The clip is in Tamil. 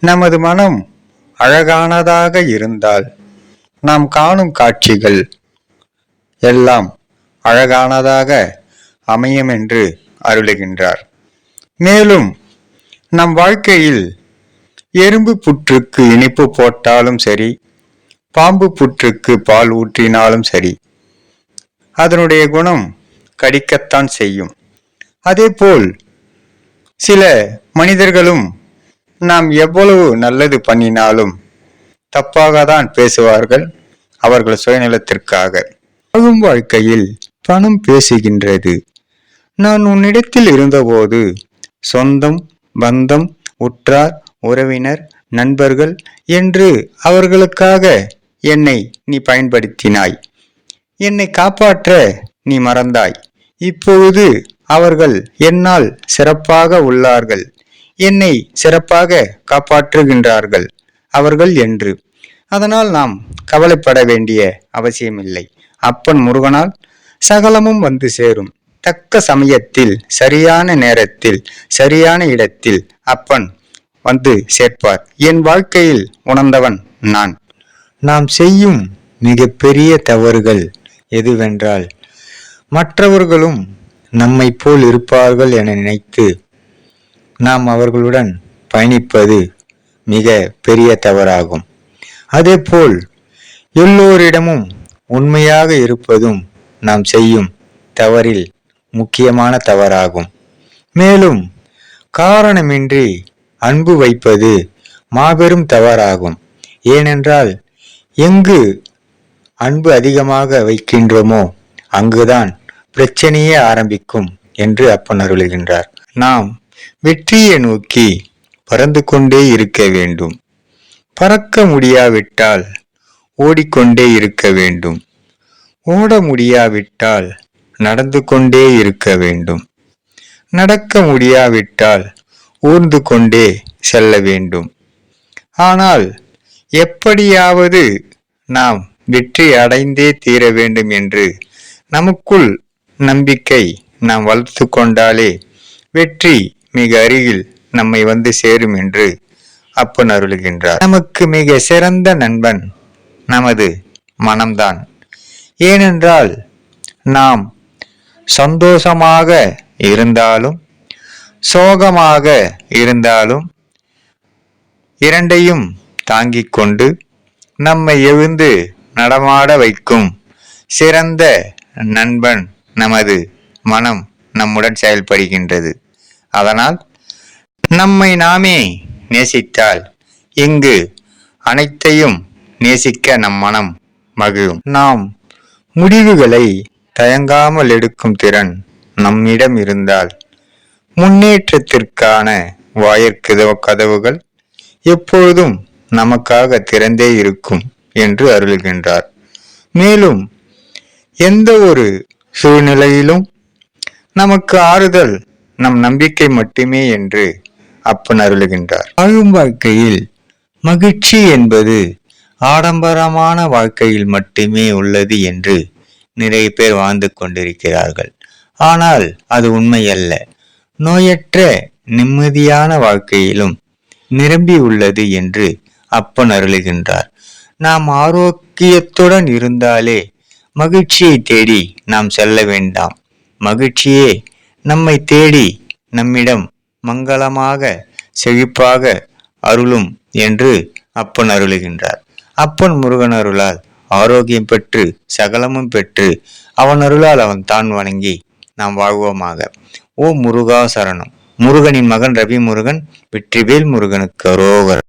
நமது மனம் அழகானதாக இருந்தால் நாம் காணும் காட்சிகள் எல்லாம் அழகானதாக அமையும் என்று அருளுகின்றார். மேலும் நம் வாழ்க்கையில் எறும்பு புற்றுக்கு இனிப்பு போட்டாலும் சரி பாம்பு புற்றுக்கு பால் ஊற்றினாலும் சரி அதனுடைய குணம் கடிக்கத்தான் செய்யும். அதேபோல் சில மனிதர்களும் நாம் எவ்வளவு நல்லது பண்ணினாலும் தப்பாக தான் பேசுவார்கள் அவர்கள் சுயநலத்திற்காக. வாழும் வாழ்க்கையில் பணம் பேசுகின்றது. நான் உன்னிடத்தில் இருந்தபோது சொந்தம் பந்தம் உற்றார் உறவினர் நண்பர்கள் என்று அவர்களுக்காக என்னை நீ பயன்படுத்தினாய். என்னை காப்பாற்ற நீ மறந்தாய். இப்பொழுது அவர்கள் என்னால் சிறப்பாக உள்ளார்கள். என்னை சிறப்பாக காப்பாற்றுகின்றார்கள். அவர்கள் என்று. அதனால் நாம் கவலைப்பட வேண்டிய அவசியமில்லை. அப்பன் முருகனால் சகலமும் வந்து சேரும். தக்க சமயத்தில் சரியான நேரத்தில் சரியான இடத்தில் அப்பன் வந்து சேர்ப்பார். என் வாழ்க்கையில் உணர்ந்தவன் நான். நாம் செய்யும் மிகப்பெரிய தவறுகள் எதுவென்றால் மற்றவர்களும் நம்மை போல் இருப்பார்கள் என நினைத்து நாம் அவர்களுடன் பயணிப்பது மிக பெரிய தவறாகும். அதேபோல் எல்லோரிடமும் உண்மையாக இருப்பதும் நாம் செய்யும் தவறில் முக்கியமான தவறாகும். மேலும் காரணமின்றி அன்பு வைப்பது மாபெரும் தவறாகும். ஏனென்றால் எங்கு அன்பு அதிகமாக வைக்கின்றோமோ அங்குதான் பிரச்சனையே ஆரம்பிக்கும் என்று அப்பன் அருளுகின்றார். நாம் வெற்றியை நோக்கி பறந்து கொண்டே இருக்க வேண்டும். பறக்க முடியாவிட்டால் ஓடிக்கொண்டே இருக்க வேண்டும். ஓட முடியாவிட்டால் நடந்து கொண்டே இருக்க வேண்டும். நடக்க முடியாவிட்டால் ஊர்ந்து கொண்டே செல்ல வேண்டும். ஆனால் எப்படியாவது நாம் வெற்றி அடைந்தே தீர வேண்டும் என்று நமக்குள் நம்பிக்கை நாம் வளர்த்து கொண்டாலே வெற்றி மிக அருகில் நம்மை வந்து சேரும் என்று அப்பன் அருளுகின்றார். நமக்கு மிக சிறந்த நண்பன் நமது மனம்தான். ஏனென்றால் நாம் சந்தோஷமாக இருந்தாலும் சோகமாக இருந்தாலும் இரண்டையும் தாங்கிக் கொண்டு நம்மை எழுந்து நடமாட வைக்கும் சிறந்த நண்பன் நமது மனம் நம்முடன் செயல்படுகின்றது. அதனால் நம்மை நாமே நேசித்தால் இங்கு அனைத்தையும் நேசிக்க நம் மனம் மகிழும். நாம் முடிவுகளை தயங்காமல் எடுக்கும் திறன் நம்மிடம் இருந்தால் முன்னேற்றத்திற்கான வாயிற்கத கதவுகள் எப்பொழுதும் நமக்காக திறந்தே இருக்கும் என்று அருளுகின்றார். மேலும் எந்த ஒரு சூழ்நிலையிலும் நமக்கு ஆறுதல் நம் நம்பிக்கை மட்டுமே என்று அப்பன் அருளுகின்றார். வாழும் வாழ்க்கையில் மகிழ்ச்சி என்பது ஆடம்பரமான வாழ்க்கையில் மட்டுமே உள்ளது என்று நிறைய பேர் வாழ்ந்து கொண்டிருக்கிறார்கள். ஆனால் அது உண்மையல்ல. நோயற்ற நிம்மதியான வாழ்க்கையிலும் நிரம்பி உள்ளது என்று அப்பன் அருளுகின்றார். நாம் ஆரோக்கியத்துடன் இருந்தாலே மகிழ்ச்சியை தேடி நாம் செல்ல வேண்டாம். மகிழ்ச்சியே நம்மை தேடி நம்மிடம் மங்களமாக செழிப்பாக அருளும் என்று அப்பன் அருளுகின்றார். அப்பன் முருகன் அருளால் ஆரோக்கியம் பெற்று சகலமும் பெற்று அவன் அருளால் அவன் தான் வணங்கி நாம் வாழ்வோமாக. ஓ முருகா சரணம். முருகனின் மகன் ரவி முருகன் வெற்றிவேல் முருகனுக்கு அரோகர்.